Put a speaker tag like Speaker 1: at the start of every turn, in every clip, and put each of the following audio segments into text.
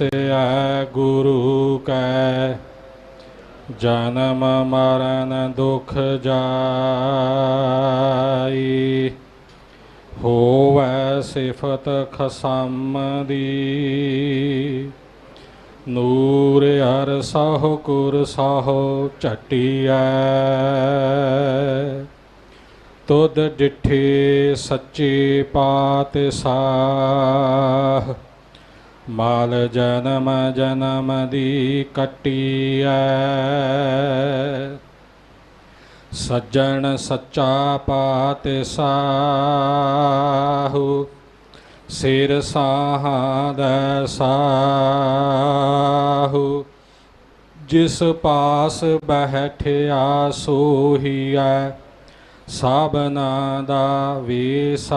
Speaker 1: ਵਿਸੈ ਗੁਰੂ ਕੈ, ਜਨਮ ਮਰਨ ਦੁਖ ਜਾਈ। ਹੋਵੈ ਸਿਫਤ ਖਸਮ ਦੀ, ਨੂਰ ਹਰ ਸਹੁ ਕੁਰ ਸਹੁ ਝਟੀਐ। ਤੁਧ ਡਿਠੇ ਸੱਚੇ ਪਾਤ ਸਾਹ ਮਾਲ ਜਨਮ ਜਨਮ ਦੀ ਕਟੀਐ ਸੱਜਣ ਸੱਚਾ ਪਾਤ ਸਾਹੂ ਸਿਰ ਸਾਹਾਦ ਸਾਹੂ ਜਿਸ ਪਾਸ ਬਹਿਠਿਆ ਸੋਹੀਐ ਸਾਬਨਾ ਦਾ ਵੀਸਾਹੂ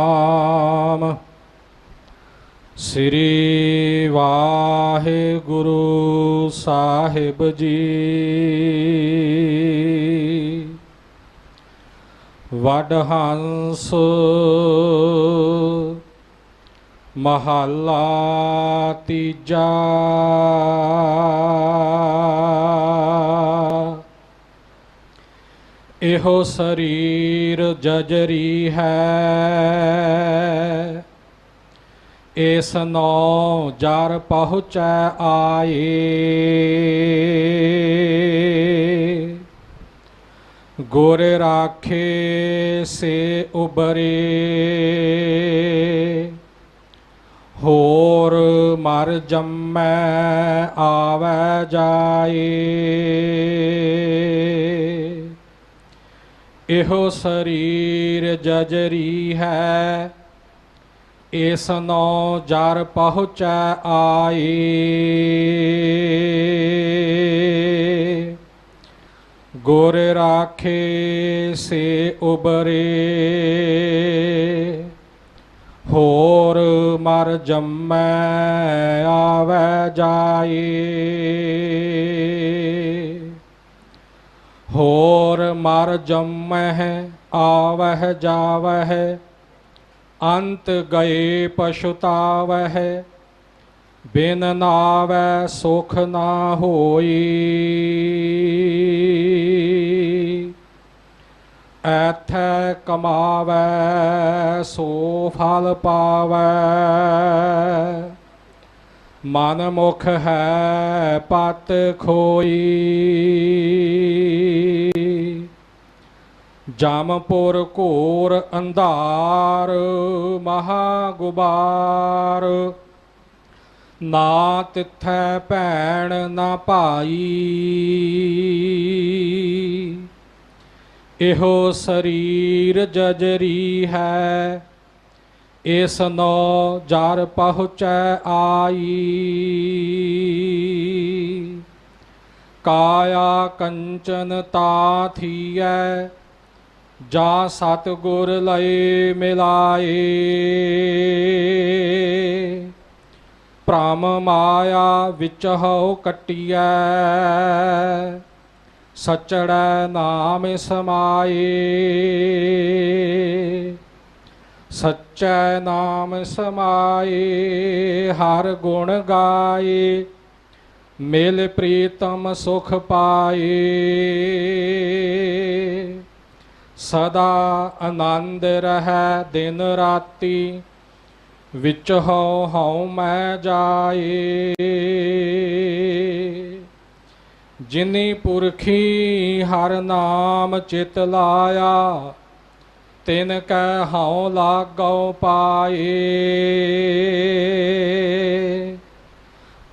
Speaker 1: ਸ੍ਰੀ ਵਾਹਿਗੁਰੂ ਸਾਹਿਬ ਜੀ। ਵਡ ਹੰਸ ਮਹੱਲਾ ਤੀਜਾ। ਇਹੋ ਸਰੀਰ ਜਜਰੀ ਹੈ। ਇਸ ਨੋ ਜਰ ਪਹੁੰਚੈ ਆਏ। ਗੁਰ ਰਾਖੇ ਸੇ ਉਬਰੇ ਹੋਰ ਮਰ ਜੰਮੈ ਆਵੈ ਜਾਏ। ਇਹੋ ਸਰੀਰ ਜਜਰੀ ਹੈ ਇਸ ਨੋ ਜਰ ਪਹੁੰਚੈ ਆਈ। ਗੁਰ ਰਾਖੇ ਸੇ ਉਬਰੇ। ਹੋਰ ਮਰ ਜੰਮੈ ਆਵੈ ਜਾਏ ਹੋਰ ਮਰ ਜੰਮਹਿ ਆਵਹਿ ਜਾਵਹਿ। ਅੰਤ ਗਏ ਪਛੁਤਾਵਹਿ, ਬਿਨ ਨਾਵੈ ਸੁਖ ਨਾ ਹੋਈ। ਐਥੈ ਕਮਾਵੈ ਸੋ ਫਲ ਪਾਵੈ। ਮਨ ਮੁਖ ਹੈ ਪਤ ਖੋਈ। ਜਮਪੁਰ ਘੋਰ ਅੰਧਾਰ, ਮਹਾ ਗੁਬਾਰ। ਨਾ ਤਿੱਥੈ ਭੈਣ ਨਾ ਭਾਈ। ਇਹੋ ਸਰੀਰ ਜਜਰੀ ਹੈ, ਇਸ ਨੋ ਜਰ ਪਹੁੰਚੈ ਆਈ। ਕਾਇਆ ਕੰਚਨ ਤਾ ਥੀਐ ਜਾ ਸਤ ਗੁਰ ਲਏ ਮਿਲਾਏ। ਭ੍ਰਮ ਮਾਇਆ ਵਿੱਚ ਹਉ ਕਟਿਐ। ਸਚੜੈ ਨਾਮ ਸਮਾਏ। ਸਚੈ ਨਾਮ ਸਮਾਏ, ਹਰ ਗੁਣ ਗਾਏ। ਮਿਲ ਪ੍ਰੀਤਮ ਸੁਖ ਪਾਏ। ਸਦਾ ਆਨੰਦ ਰਹੈ ਦਿਨ ਰਾਤੀ, ਵਿੱਚ ਹਉ ਹਉ ਮੈਂ ਜਾਏ। ਜਿਨੀ ਪੁਰਖੀ ਹਰ ਨਾਮ ਚਿਤ ਲਾਇਆ, ਤਿਨ ਕੈ ਹਉ ਲਾਗਉ ਪਾਏ।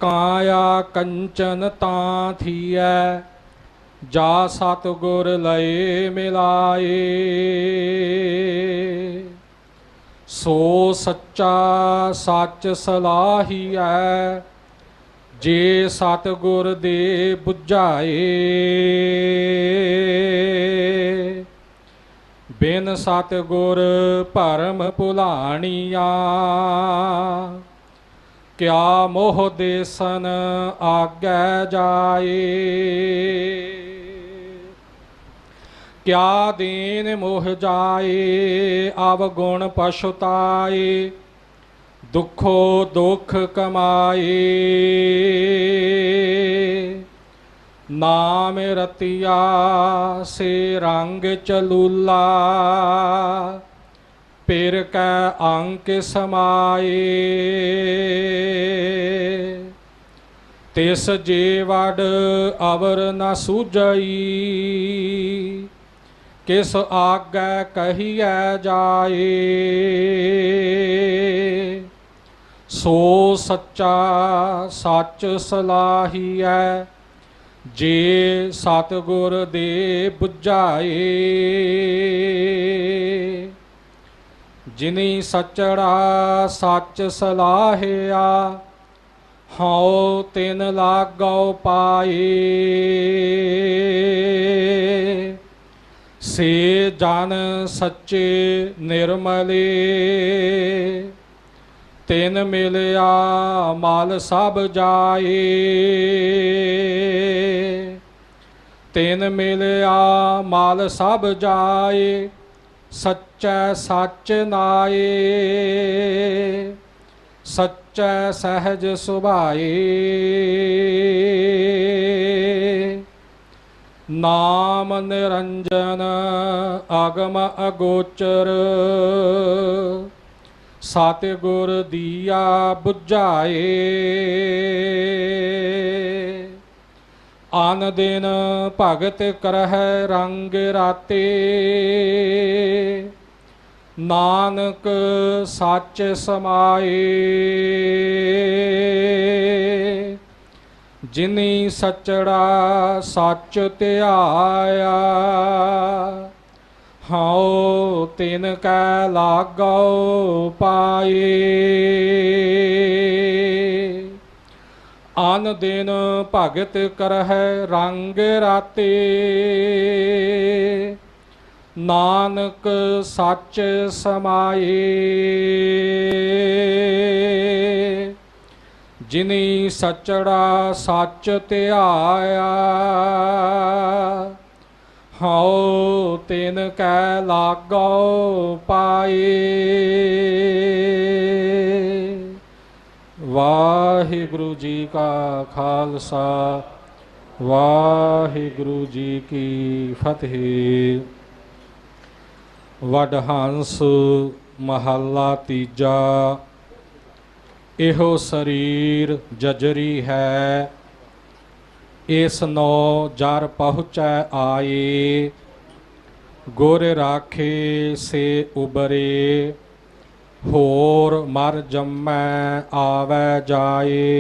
Speaker 1: ਕਾਇਆ ਕੰਚਨ ਤਾਂ ਥੀਐ ਜਾ ਸਤਗੁਰ ਲਏ ਮਿਲਾਏ। ਸੋ ਸੱਚਾ ਸੱਚ ਸਲਾਹੀ ਸਲਾਹੀਐ ਜੇ ਸਤਿਗੁਰ ਦੇ 부ਝਾਏ ਬਿਨ ਸਤਿਗੁਰ ਭਰਮ ਭੁਲਾਣੀਆਂ, ਕਿਆ ਮੋਹ ਦੇਸਨ ਆਗੈ ਜਾਏ। ਕਿਆ ਦੇਨ ਮੋਹ ਜਾਏ ਅਵਗੁਣ ਪਛੁਤਾਏ, ਦੁਖੋ ਦੁਖ ਕਮਾਏ। ਨਾਮ ਰਤਿਆ ਸੇ ਰੰਗ ਚਲੂਲਾ, ਪਿਰ ਕੈ ਅੰਕ ਸਮਾਏ। ਤਿਸ ਜੇ ਵੜ ਅਵਰ ਨਾ ਸੂਝਈ ਕਿਸ ਆਗੈ ਕਹੀਐ ਜਾਏ? ਸੋ ਸੱਚਾ ਸੱਚ ਸਲਾਹੀਐ, ਜੇ ਸਤਿਗੁਰ ਦੇ 부ਝਾਏ ਜਿਨੀ ਸਚੜਾ ਸੱਚ ਸਲਾਹਿਆ, ਹਉ ਤਿਨ ਲਾਗਉ ਪਾਏ। ਸੇ ਜਨ ਸੱਚੇ ਨਿਰਮਲੇ, ਤਿਨ ਮਿਲਿਆ ਮਾਲ ਸਭ ਜਾਏ, ਤਿਨ ਮਿਲਿਆ ਮਾਲ ਸਭ ਜਾਏ, ਸੱਚੈ ਸੱਚ ਨਾਏ, ਸੱਚੈ ਸਹਿਜ ਸੁਭਾਏ। ਨਾਮ ਨਿਰੰਜਨ ਆਗਮ ਅਗੋਚਰ। ਸਤਿਗੁਰ ਦੀਆ 부ਝਾਏ ਆਨ ਦਿਨ ਭਗਤ ਕਰਹਿ ਰੰਗ ਰਾਤੇ। ਨਾਨਕ ਸੱਚ ਸਮਾਏ। ਜਿਨੀ ਸਚੜਾ ਸੱਚ ਧਿਆਇਆ, ਹਉ ਤਿਨ ਕੈ ਲਾਗਉ ਪਾਏ। ਆਨ ਦਿਨ ਭਗਤ ਕਰਹਿ ਰੰਗ ਰਾਤੇ। ਨਾਨਕ ਸੱਚ ਸਮਾਏ। ਜਿਨੀ ਸਚੜਾ ਸੱਚ ਧਿਆਇਆ, ਹਉ ਤਿਨ ਕੈ ਲਾਗਉ ਪਾਏ ਵਾਹਿਗੁਰੂ ਜੀ ਕਾ ਖਾਲਸਾ, ਵਾਹਿਗੁਰੂ ਜੀ ਕੀ ਫਤਿਹ। ਵਡਹੰਸ ਮਹੱਲਾ ਤੀਜਾ ਇਹੋ ਸਰੀਰ ਜਜਰੀ ਹੈ। ਇਸ ਨੋ ਜਰ ਪਹੁੰਚੈ ਆਏ। ਗੁਰ ਰਾਖੇ ਸੇ ਉਬਰੇ। ਹੋਰ ਮਰ ਜੰਮੈ ਆਵੈ ਜਾਏ।